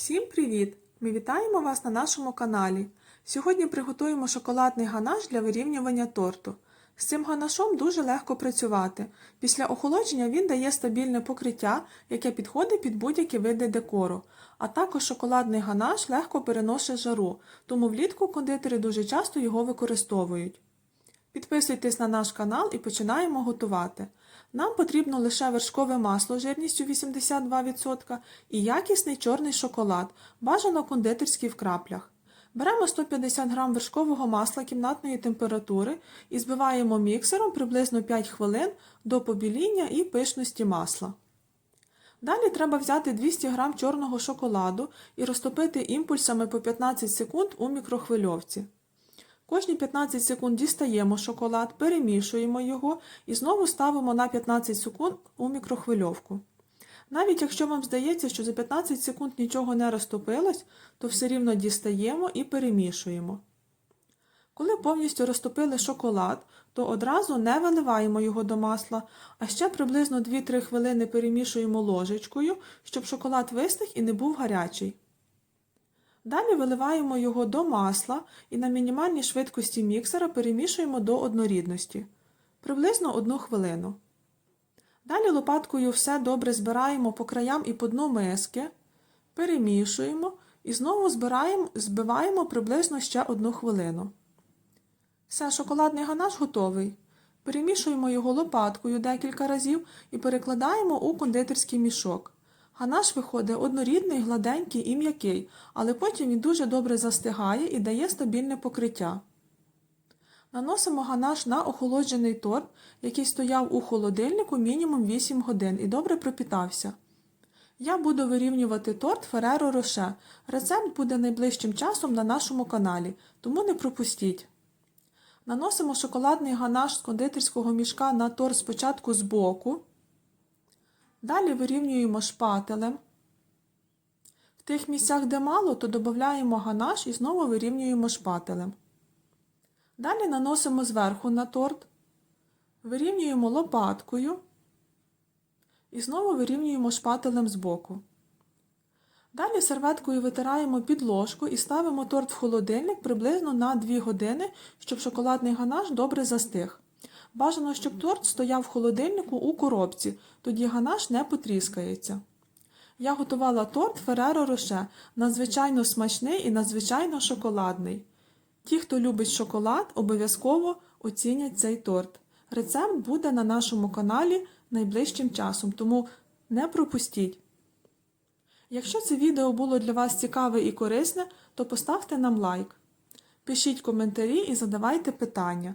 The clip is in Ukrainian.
Всім привіт! Ми вітаємо вас на нашому каналі. Сьогодні приготуємо шоколадний ганаш для вирівнювання торту. З цим ганашом дуже легко працювати. Після охолодження він дає стабільне покриття, яке підходить під будь-які види декору. А також шоколадний ганаш легко переносить жару, тому влітку кондитери дуже часто його використовують. Підписуйтесь на наш канал і починаємо готувати. Нам потрібно лише вершкове масло жирністю 82% і якісний чорний шоколад, бажано кондитерський в краплях. Беремо 150 г вершкового масла кімнатної температури і збиваємо міксером приблизно 5 хвилин до побіління і пишності масла. Далі треба взяти 200 г чорного шоколаду і розтопити імпульсами по 15 секунд у мікрохвильовці. Кожні 15 секунд дістаємо шоколад, перемішуємо його і знову ставимо на 15 секунд у мікрохвильовку. Навіть якщо вам здається, що за 15 секунд нічого не розтопилось, то все рівно дістаємо і перемішуємо. Коли повністю розтопили шоколад, то одразу не виливаємо його до масла, а ще приблизно 2-3 хвилини перемішуємо ложечкою, щоб шоколад вистиг і не був гарячий. Далі виливаємо його до масла і на мінімальній швидкості міксера перемішуємо до однорідності приблизно 1 хвилину. Далі лопаткою все добре збираємо по краям і по дну миски, перемішуємо і знову збираємо, збиваємо приблизно ще 1 хвилину. Все, шоколадний ганаш готовий. Перемішуємо його лопаткою декілька разів і перекладаємо у кондитерський мішок. Ганаш виходить однорідний, гладенький і м'який, але потім він дуже добре застигає і дає стабільне покриття. Наносимо ганаш на охолоджений торт, який стояв у холодильнику мінімум 8 годин і добре пропітався. Я буду вирівнювати торт Ferrero Rocher. Рецепт буде найближчим часом на нашому каналі, тому не пропустіть. Наносимо шоколадний ганаш з кондитерського мішка на торт спочатку з боку. Далі вирівнюємо шпателем. В тих місцях, де мало, то додаємо ганаш і знову вирівнюємо шпателем. Далі наносимо зверху на торт, вирівнюємо лопаткою і знову вирівнюємо шпателем збоку. Далі серветкою витираємо підложку і ставимо торт в холодильник приблизно на 2 години, щоб шоколадний ганаш добре застиг. Бажано, щоб торт стояв в холодильнику у коробці, тоді ганаш не потріскається. Я готувала торт Ferrero Rocher, надзвичайно смачний і надзвичайно шоколадний. Ті, хто любить шоколад, обов'язково оцінять цей торт. Рецепт буде на нашому каналі найближчим часом, тому не пропустіть. Якщо це відео було для вас цікаве і корисне, то поставте нам лайк. Пишіть коментарі і задавайте питання.